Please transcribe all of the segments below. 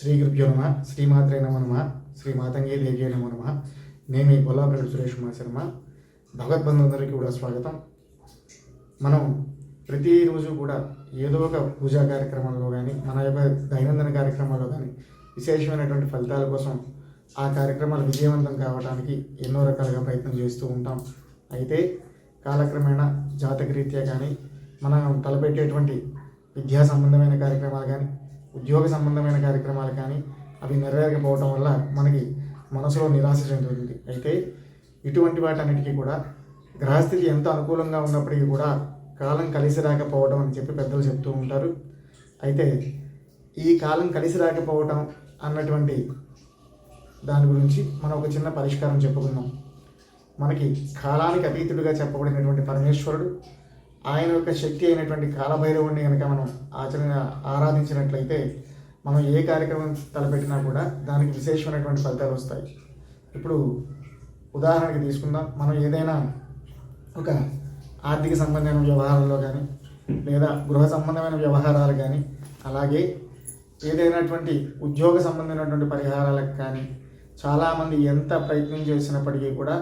శ్రీ గురుభ్యో నమ శ్రీమాత్రే నమ నమ శ్రీ మాతంగి దేవ్యే నమ నమ. నేను మీ కొల్లాపరెడ్డి సురేష్ కుమార్ శర్మ. భగవద్బంధువులందరికీ కూడా స్వాగతం. మనం ప్రతిరోజు కూడా ఏదో ఒక పూజా కార్యక్రమాల్లో కానీ మన యొక్క దైనందిన కార్యక్రమాల్లో కానీ విశేషమైనటువంటి ఫలితాల కోసం ఆ కార్యక్రమాలు విజయవంతం కావడానికి ఎన్నో రకాలుగా ప్రయత్నం చేస్తూ ఉంటాం. అయితే కాలక్రమేణా జాతకరీత్యా కానీ మనం తలపెట్టేటువంటి విద్యా సంబంధమైన కార్యక్రమాలు కానీ ఉద్యోగ సంబంధమైన కార్యక్రమాలు కానీ అవి నెరవేరకపోవడం వల్ల మనకి మనసులో నిరాశ చెందుతుంది. అయితే ఇటువంటి వాటన్నిటికీ కూడా గ్రహస్థితి ఎంత అనుకూలంగా ఉన్నప్పటికీ కూడా కాలం కలిసి రాకపోవడం అని చెప్పి పెద్దలు చెప్తూ ఉంటారు. అయితే ఈ కాలం కలిసి రాకపోవడం అన్నటువంటి దాని గురించి మనం ఒక చిన్న పరిష్కారం చెప్పుకుందాం. మనకి కాలానికి అతీతుడిగా చెప్పబడినటువంటి పరమేశ్వరుడు ఆయన యొక్క శక్తి అయినటువంటి కాలభైరవుణ్ణి కనుక మనం ఆచరణ ఆరాధించినట్లయితే మనం ఏ కార్యక్రమం తలపెట్టినా కూడా దానికి విశేషమైనటువంటి ఫలితాలు వస్తాయి. ఇప్పుడు ఉదాహరణకి తీసుకుందాం. మనం ఏదైనా ఒక ఆర్థిక సంబంధమైన వ్యవహారాల్లో కానీ లేదా గృహ సంబంధమైన వ్యవహారాలు కానీ అలాగే ఏదైనటువంటి ఉద్యోగ సంబంధమైనటువంటి పరిహారాలకు కానీ చాలామంది ఎంత ప్రయత్నం చేసినప్పటికీ కూడా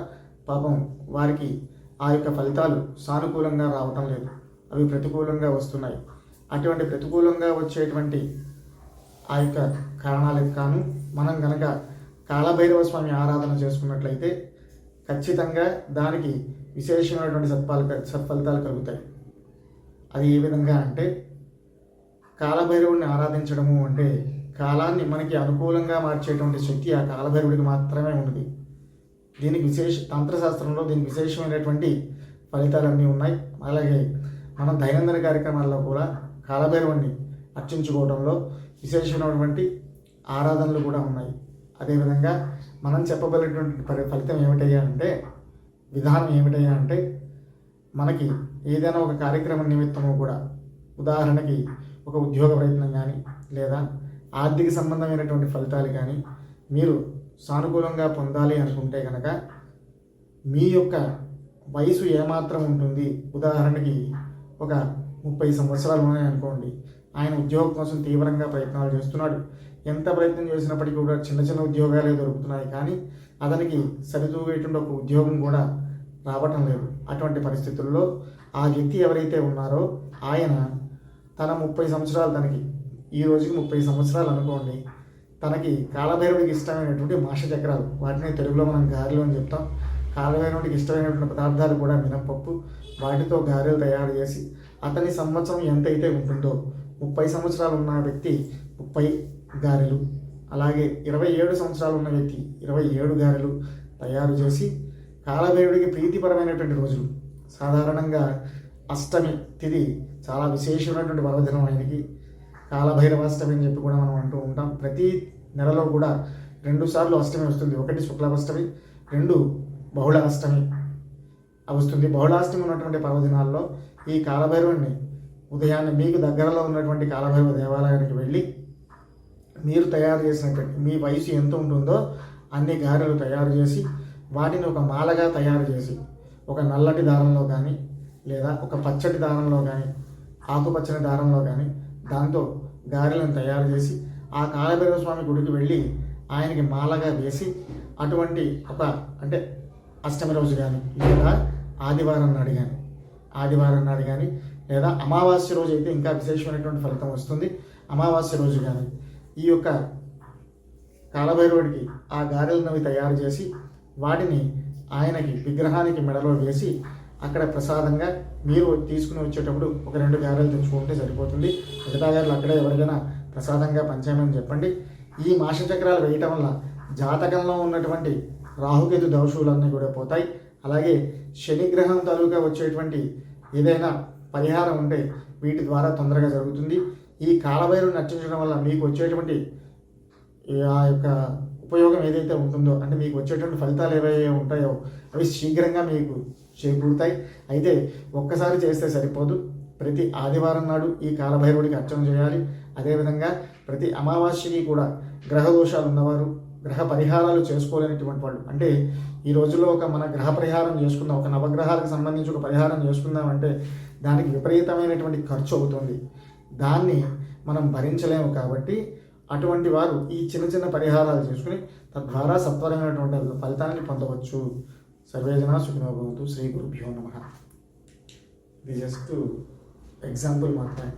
పాపం వారికి ఆ యొక్క ఫలితాలు సానుకూలంగా రావటం లేదు. అవి ప్రతికూలంగా వస్తున్నాయి. అటువంటి ప్రతికూలంగా వచ్చేటువంటి ఆ యొక్క కారణాలకు కాను మనం కనుక కాలభైరవ స్వామి ఆరాధన చేసుకున్నట్లయితే ఖచ్చితంగా దానికి విశేషమైనటువంటి సత్ఫల సత్ఫలితాలు కలుగుతాయి. అది ఏ విధంగా అంటే కాలభైరవుడిని ఆరాధించడము అంటే కాలాన్ని మనకి అనుకూలంగా మార్చేటువంటి శక్తి ఆ కాలభైరవుడికి మాత్రమే ఉన్నది. దీనికి విశేష తంత్రశాస్త్రంలో దీనికి విశేషమైనటువంటి ఫలితాలన్నీ ఉన్నాయి. అలాగే మన దైనందిన కార్యక్రమాల్లో కూడా కాలభైరవుణ్ణి అర్చించుకోవడంలో విశేషమైనటువంటి ఆరాధనలు కూడా ఉన్నాయి. అదేవిధంగా మనం చెప్పబడినటువంటి ఫలితం ఏమిటయ్యా అంటే విధానం ఏమిటయ్యా అంటే మనకి ఏదైనా ఒక కార్యక్రమం నిమిత్తము కూడా ఉదాహరణకి ఒక ఉద్యోగ ప్రయత్నం కానీ లేదా ఆర్థిక సంబంధమైనటువంటి ఫలితాలు కానీ మీరు సానుకూలంగా పొందాలి అనుకుంటే కనుక మీ యొక్క వయసు ఏమాత్రం ఉంటుంది? ఉదాహరణకి ఒక ముప్పై సంవత్సరాలు ఉన్నాయనుకోండి ఆయన ఉద్యోగం కోసం తీవ్రంగా ప్రయత్నాలు చేస్తున్నాడు. ఎంత ప్రయత్నం చేసినప్పటికీ కూడా చిన్న చిన్న ఉద్యోగాలే దొరుకుతున్నాయి. కానీ అతనికి సరితూగేటువంటి ఒక ఉద్యోగం కూడా రావటం లేదు. అటువంటి పరిస్థితుల్లో ఆ వ్యక్తి ఎవరైతే ఉన్నారో ఆయన తన ముప్పై సంవత్సరాలు తనకి ఈ రోజుకి ముప్పై సంవత్సరాలు అనుకోండి. తనకి కాలభైరవుడికి ఇష్టమైనటువంటి మాష చక్రాలు. వాటిని తెలుగులో మనం గారెలు అని చెప్తాం. కాలభైరవుడికి ఇష్టమైనటువంటి పదార్థాలు కూడా మినపప్పు వాటితో గారెలు తయారు చేసి అతని సంవత్సరం ఎంతైతే ఉంటుందో ముప్పై సంవత్సరాలు ఉన్న వ్యక్తి ముప్పై గారెలు అలాగే ఇరవై ఏడు సంవత్సరాలు ఉన్న వ్యక్తి ఇరవై ఏడు గారెలు తయారు చేసి కాలభైరుడికి ప్రీతిపరమైనటువంటి రోజులు. సాధారణంగా అష్టమి తిది చాలా విశేషమైనటువంటి పర్వదినం ఆయనకి. కాలభైరవాష్టమి అని చెప్పి కూడా మనం అంటూ ఉంటాం. ప్రతి నెలలో కూడా రెండు సార్లు అష్టమి వస్తుంది. ఒకటి శుక్లాష్టమి రెండు బహుళ అష్టమి వస్తుంది. బహుళాష్టమి ఉన్నటువంటి పర్వదినాల్లో ఈ కాలభైరవుని ఉదయాన్నే మీకు దగ్గరలో ఉన్నటువంటి కాలభైరవ దేవాలయానికి వెళ్ళి మీరు తయారు చేసినటువంటి మీ వయసు ఎంత ఉంటుందో అన్ని గారెలు తయారు చేసి వాటిని ఒక మాలగా తయారు చేసి ఒక నల్లటి దారంలో కానీ లేదా ఒక పచ్చటి దారంలో కానీ ఆకుపచ్చని దారంలో కానీ దాంతో గారెలను తయారు చేసి ఆ కాలభైరవ స్వామి గుడికి వెళ్ళి ఆయనకి మాలగా వేసి అటువంటి ఒక అంటే అష్టమి రోజు కానీ లేదా ఆదివారం నాడు కానీ ఆదివారం నాడు కానీ లేదా అమావాస్య రోజు అయితే ఇంకా విశేషమైనటువంటి ఫలితం వస్తుంది. అమావాస్య రోజు కానీ ఈ యొక్క కాలభైరవుడికి ఆ గారెలనవి తయారు చేసి వాటిని ఆయనకి విగ్రహానికి మెడలో వేసి అక్కడ ప్రసాదంగా మీరు తీసుకుని వచ్చేటప్పుడు ఒక రెండు గారెలు తెచ్చుకుంటే సరిపోతుంది. మిగతా గారెలు అక్కడే ఎవరికైనా ప్రసాదంగా పంచామని చెప్పండి. ఈ మాష చక్రాలు వేయటం వల్ల జాతకంలో ఉన్నటువంటి రాహుకేతు దోషులన్నీ కూడా పోతాయి. అలాగే శనిగ్రహం తాలూకా వచ్చేటువంటి ఏదైనా పరిహారం ఉంటే వీటి ద్వారా తొందరగా జరుగుతుంది. ఈ కాలభైరుని నర్చించడం వల్ల మీకు వచ్చేటువంటి ఆ యొక్క ఉపయోగం ఏదైతే ఉంటుందో అంటే మీకు వచ్చేటువంటి ఫలితాలు ఏవైతే ఉంటాయో అవి శీఘ్రంగా మీకు చేకూరుతాయి. అయితే ఒక్కసారి చేస్తే సరిపోదు. ప్రతి ఆదివారం నాడు ఈ కాలభైరవుడికి అర్చన చేయాలి. అదేవిధంగా ప్రతి అమావాస్యకి కూడా గ్రహ దోషాలు ఉన్నవారు గ్రహ పరిహారాలు చేసుకోలేనటువంటి వాళ్ళు అంటే ఈ రోజుల్లో ఒక మన గ్రహ పరిహారం చేసుకుందాం ఒక నవగ్రహాలకు సంబంధించి ఒక పరిహారం చేసుకుందాం అంటే దానికి విపరీతమైనటువంటి ఖర్చు అవుతుంది. దాన్ని మనం భరించలేము కాబట్టి అటువంటి వారు ఈ చిన్న చిన్న పరిహారాలు చేసుకుని తద్వారా సత్వరమైనటువంటి ఫలితాన్ని పొందవచ్చు. సర్వేజన సుఖినోభవంతు. శ్రీ గురుభ్యో నమ. ఇది జస్ట్ ఎగ్జాంపుల్ మాత్రమే.